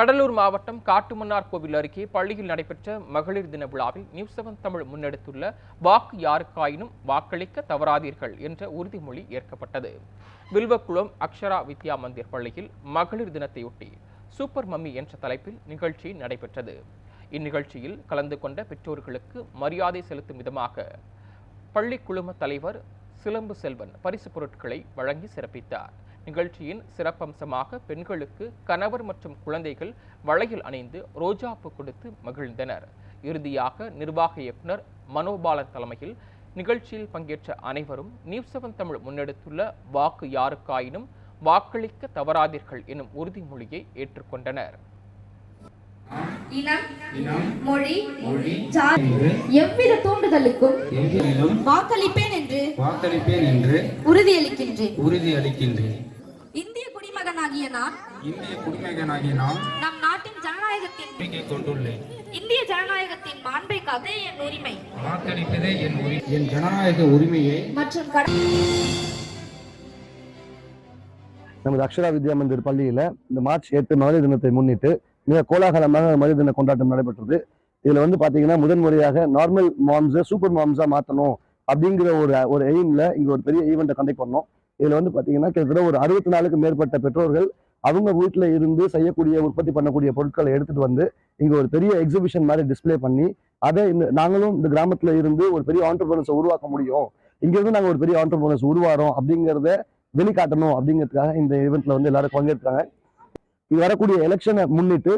கடலூர் மாவட்டம் காட்டுமன்னார் கோவில் அருகே பள்ளியில் நடைபெற்ற மகளிர் தின விழாவில் நியூஸ் செவன் தமிழ் முன்னெடுத்துள்ள வாக்கு யாருக்காயினும் வாக்களிக்க தவறாதீர்கள் என்ற உறுதிமொழி ஏற்கப்பட்டது. வில்வக்குளம் அக்ஷரா வித்யா மந்திர் பள்ளியில் மகளிர் தினத்தையொட்டி சூப்பர் மம்மி என்ற தலைப்பில் நிகழ்ச்சி நடைபெற்றது. இந்நிகழ்ச்சியில் கலந்து கொண்ட பெற்றோர்களுக்கு மரியாதை செலுத்தும் விதமாக பள்ளி குழும தலைவர் சிலம்பு செல்வன் பரிசு பொருட்களை வழங்கி சிறப்பித்தார். நிகழ்ச்சியின் சிறப்பம்சமாக பெண்களுக்கு கணவர் மற்றும் குழந்தைகள் வளையல் அணிந்து ரோஜாப்பூ கொடுத்து மகிழ்ந்தனர். இறுதியாக நிர்வாக இயக்குனர் மனோபாலன் தலைமையில் நிகழ்ச்சியில் பங்கேற்ற அனைவரும் நியூஸ் செவன் தமிழ் முன்னெடுத்துள்ள வாக்கு யாருக்காயினும் வாக்களிக்க தவறாதீர்கள் எனும் உறுதிமொழியை ஏற்றுக்கொண்டனர். இனம் மொழி ஜாதி எவ்வித தூண்டுதலுக்கும் வாக்களிப்பேன் வாக்களிப்பேன் என்று உறுதியளிக்கின்றேன். உறுதியளிக்கின்றேன். இந்திய குடிமகனாகிய நான் இந்திய குடிமகனாகிய நான் நம் நாட்டின் ஜனநாயகத்தின் கொண்டுள்ளேன். இந்திய ஜனநாயகத்தின் மாண்பை காத்தே என் உரிமை. வாக்களிப்பதே என் உரி என் ஜனநாயக உரிமையை மற்றும் நமது அக்ஷரா வித்யா மந்திர் பள்ளியில் இந்த மார்ச் எட்டு மகளிர் தினத்தை முன்னிட்டு மிக கோலாகலமாக மகளிர் தின கொண்டாட்டம் நடைபெற்றது. இதில் வந்து பார்த்தீங்கன்னா முதன் முறையாக நார்மல் மாம்ஸை சூப்பர் மாம்ஸாக மாற்றணும் அப்படிங்கிற ஒரு ஒரு எய்மில் இங்கே ஒரு பெரிய ஈவெண்ட்டை கண்டக்ட் பண்ணோம். இதில் வந்து பார்த்தீங்கன்னா கிட்டத்தட்ட ஒரு அறுபத்தி நாலுக்கு மேற்பட்ட பெற்றோர்கள் அவங்க வீட்டில் இருந்து செய்யக்கூடிய உற்பத்தி பண்ணக்கூடிய பொருட்களை எடுத்துகிட்டு வந்து இங்கே ஒரு பெரிய எக்ஸிபிஷன் மாதிரி டிஸ்ப்ளே பண்ணி அதை இந்த நாங்களும் இந்த கிராமத்தில் இருந்து ஒரு பெரிய ஆண்டர்பிரனர்ஸை உருவாக்க முடியும். இங்கேருந்து நாங்கள் ஒரு பெரிய ஆண்டர்பிரனர்ஸ் உருவாரோம் அப்படிங்கிறத வெளிக்காட்டணும் அப்படிங்கிறதுக்காக இந்த ஈவெண்ட்டில் வந்து எல்லாரும் பங்கேற்றாங்க இது வரக்கூடிய எலெக்ஷனை முன்னிட்டு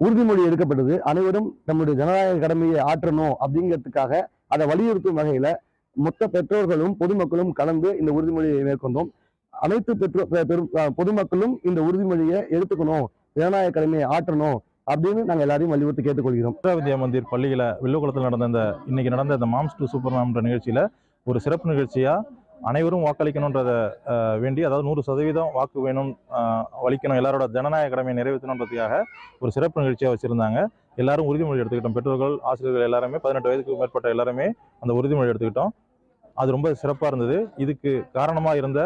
உறுதிமொழி எடுக்கப்பட்டது. அனைவரும் நம்முடைய ஜனநாயக கடமையை ஆற்றணும் அப்படிங்கிறதுக்காக அதை வலியுறுத்தும் வகையில மொத்த பெற்றோர்களும் பொதுமக்களும் கலந்து இந்த உறுதிமொழியை மேற்கொண்டோம். அனைத்து பெற்றோர் பெ- பெரும் பொதுமக்களும் இந்த உறுதிமொழியை எடுத்துக்கணும். ஜனநாயக கடமையை ஆற்றணும் அப்படின்னு நாங்கள் எல்லாரையும் வலியுறுத்தி கேட்டுக்கொள்கிறோம். வித்யா மந்திர் பள்ளியில் வில்லுகுளத்தில் நடந்த இந்த இன்னைக்கு நடந்த இந்த மாம்ஸ் டு சூப்பர் மேம்ன்ற நிகழ்ச்சியில் ஒரு சிறப்பு நிகழ்ச்சியாக அனைவரும் வாக்களிக்கணுன்றத வேண்டி அதாவது நூறு சதவீதம் வாக்கு வேணும் வலிக்கணும் எல்லாரோட ஜனநாயக கடமையை நிறைவேற்றணுன்றதுக்காக ஒரு சிறப்பு நிகழ்ச்சியாக வச்சுருந்தாங்க. எல்லாரும் உறுதிமொழி எடுத்துக்கிட்டோம். பெற்றோர்கள் ஆசிரியர்கள் எல்லாருமே பதினெட்டு வயதுக்கு மேற்பட்ட எல்லாருமே அந்த உறுதிமொழி எடுத்துக்கிட்டோம். அது ரொம்ப சிறப்பாக இருந்தது. இதுக்கு காரணமாக இருந்த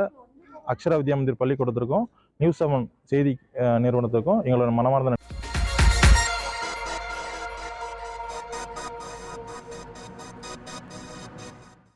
அக்ஷரா வித்யா மந்திர் பள்ளிக்கூடத்திற்கும் நியூஸ் செவன் செய்தி நிறுவனத்துக்கும் நிறுவனத்திற்கும் எங்களோட மனமார்ந்த